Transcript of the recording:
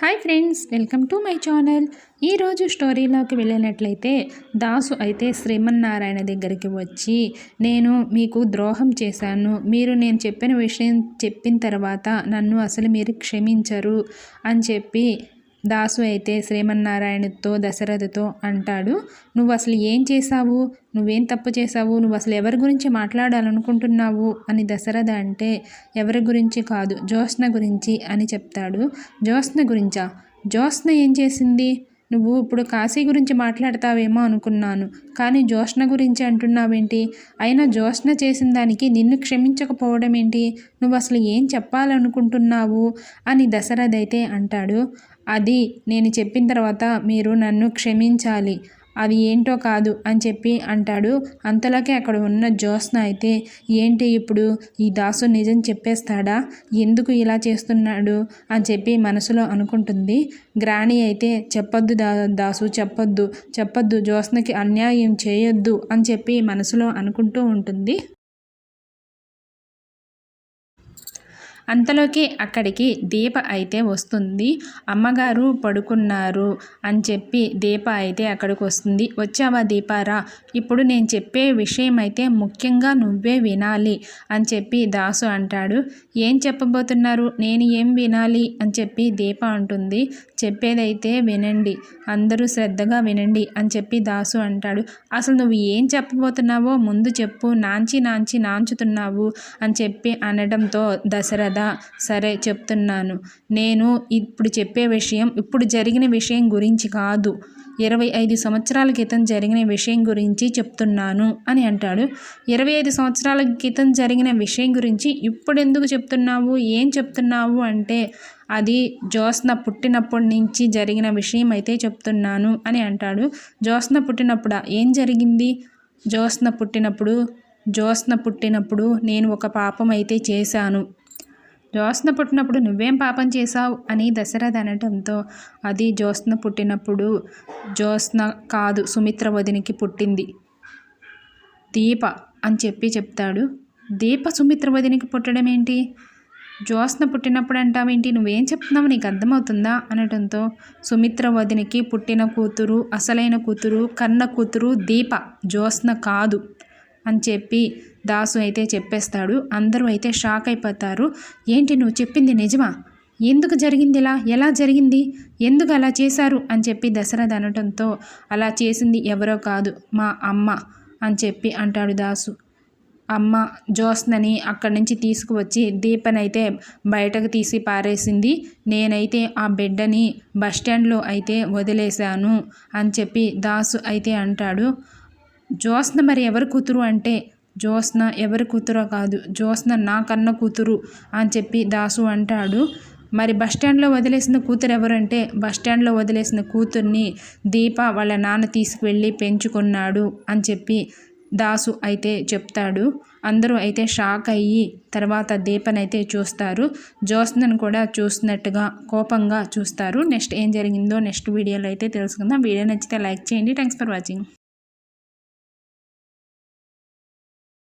Hi friends welcome to my channel. ఈరోజు స్టోరీలోకి వెళ్ళినట్లయితే దాసు అయితే శ్రీమన్నారాయణ దగ్గరికి వచ్చి నేను మీకు ద్రోహం చేశాను మీరు నేను చెప్పిన విషయం చెప్పిన తర్వాత నన్ను అసలు మీరు క్షమించరు అని చెప్పి దాసు అయితే శ్రీమన్నారాయణతో దశరథతో అంటాడు నువ్వు అసలు ఏం చేశావు? నువ్వేం తప్పు చేశావు? నువ్వు అసలు ఎవరి గురించి మాట్లాడాలనుకుంటున్నావు? అని దశరథ అంటే ఎవరి గురించి కాదు జ్యోత్స్న గురించి అని చెప్తాడు. జ్యోత్స్న గురించా? జ్యోత్స్న ఏం చేసింది? నువ్వు ఇప్పుడు కాశీ గురించి మాట్లాడతావేమో అనుకున్నాను కానీ జ్యోత్స్న గురించి అంటున్నావేంటి? అయినా జ్యోత్స్న చేసిన దానికి నిన్ను క్షమించకపోవడం ఏంటి నువ్వు అసలు ఏం చెప్పాలనుకుంటున్నావు? అని దశరథ అయితే అంటాడు. అది నేను చెప్పిన తర్వాత మీరు నన్ను క్షమించాలి. అది ఏంటో కాదు అని చెప్పి అంటాడు. అంతలోకే అక్కడ ఉన్న జ్యోత్స్న అయితే ఏంటి ఇప్పుడు? ఈ దాసు నిజం చెప్పేస్తాడా? ఎందుకు ఇలా చేస్తున్నాడు? అని చెప్పి మనసులో అనుకుంటుంది. గ్రాణి అయితే చెప్పొద్దు దా దాసు చెప్పొద్దు చెప్పొద్దు జ్యోత్స్నకి అన్యాయం చేయొద్దు అని చెప్పి మనసులో అనుకుంటూ ఉంటుంది. అంతలోకి అక్కడికి దీప అయితే వస్తుంది. అమ్మగారు పడుకున్నారు అని చెప్పి దీప అయితే అక్కడికి వస్తుంది. వచ్చావా దీపారా? ఇప్పుడు నేను చెప్పే విషయం అయితే ముఖ్యంగా నువ్వే వినాలి అని చెప్పి దాసు అంటాడు. ఏం చెప్పబోతున్నారు? నేను ఏం వినాలి అని చెప్పి దీప అంటుంది. చెప్పేదైతే వినండి. అందరూ శ్రద్ధగా వినండి అని చెప్పి దాసు అంటాడు. అసలు నువ్వు ఏం చెప్పబోతున్నావో ముందు చెప్పు. నాంచి నాంచి నాంచుతున్నావు అని చెప్పి అనడంతో దశరథ కదా? సరే చెప్తున్నాను. నేను ఇప్పుడు చెప్పే విషయం ఇప్పుడు జరిగిన విషయం గురించి కాదు. ఇరవై ఐదు సంవత్సరాల క్రితం జరిగిన విషయం గురించి చెప్తున్నాను అని అంటాడు. ఇరవై ఐదు సంవత్సరాల క్రితం జరిగిన విషయం గురించి ఇప్పుడు ఎందుకు చెప్తున్నావు? ఏం చెప్తున్నావు అంటే అది జ్యోత్స్న పుట్టినప్పటి నుంచి జరిగిన విషయం అయితే చెప్తున్నాను అని అంటాడు. జ్యోత్స్న పుట్టినప్పుడా? ఏం జరిగింది? జ్యోత్స్న పుట్టినప్పుడు జ్యోత్స్న పుట్టినప్పుడు నేను ఒక పాపం అయితే చేశాను. జ్యోత్స్న పుట్టినప్పుడు నువ్వేం పాపం చేశావు అని దశరథ అనటంతో అది జ్యోత్స్న పుట్టినప్పుడు జ్యోత్స్న కాదు సుమిత్ర వదినికి పుట్టింది. దీప అని చెప్పి చెప్తాడు. దీప సుమిత్ర వదినికి పుట్టడం ఏంటి? జ్యోత్స్న పుట్టినప్పుడు అంటావేంటి నువ్వేం చెప్తున్నావు? నీకు అర్థమవుతుందా? అనటంతో సుమిత్ర వదినికి పుట్టిన కూతురు అసలైన కూతురు కన్న కూతురు దీప జ్యోత్స్న కాదు. అని చెప్పి దాసు అయితే చెప్పేస్తాడు. అందరూ అయితే షాక్ అయిపోతారు. ఏంటి నువ్వు చెప్పింది నిజమా? ఎందుకు జరిగింది ఇలా? ఎలా జరిగింది? ఎందుకు అలా చేశారు? అని చెప్పి దశరథ అనటంతో అలా చేసింది ఎవరో కాదు మా అమ్మ అని చెప్పి అంటాడు దాసు. అమ్మ జోస్నని అక్కడి నుంచి తీసుకువచ్చి దీపనైతే బయటకు తీసి పారేసింది. నేనైతే ఆ బిడ్డని బస్టాండ్లో అయితే వదిలేశాను అని చెప్పి దాసు అయితే అంటాడు. జ్యోత్స్న మరి ఎవరి కూతురు అంటే జ్యోత్స్న ఎవరి కూతురో కాదు జ్యోత్స్న నా కన్న కూతురు అని చెప్పి దాసు అంటాడు. మరి బస్టాండ్లో వదిలేసిన కూతురు ఎవరంటే బస్టాండ్లో వదిలేసిన కూతుర్ని దీప వాళ్ళ నాన్న తీసుకువెళ్ళి పెంచుకున్నాడు అని చెప్పి దాసు అయితే చెప్తాడు. అందరూ అయితే షాక్ అయ్యి తర్వాత దీపనైతే చూస్తారు. జ్యోత్స్నను కూడా చూస్తున్నట్టుగా కోపంగా చూస్తారు. నెక్స్ట్ ఏం జరిగిందో నెక్స్ట్ వీడియోలో అయితే తెలుసుకుందాం. వీడియో నచ్చితే లైక్ చేయండి. Thanks for watching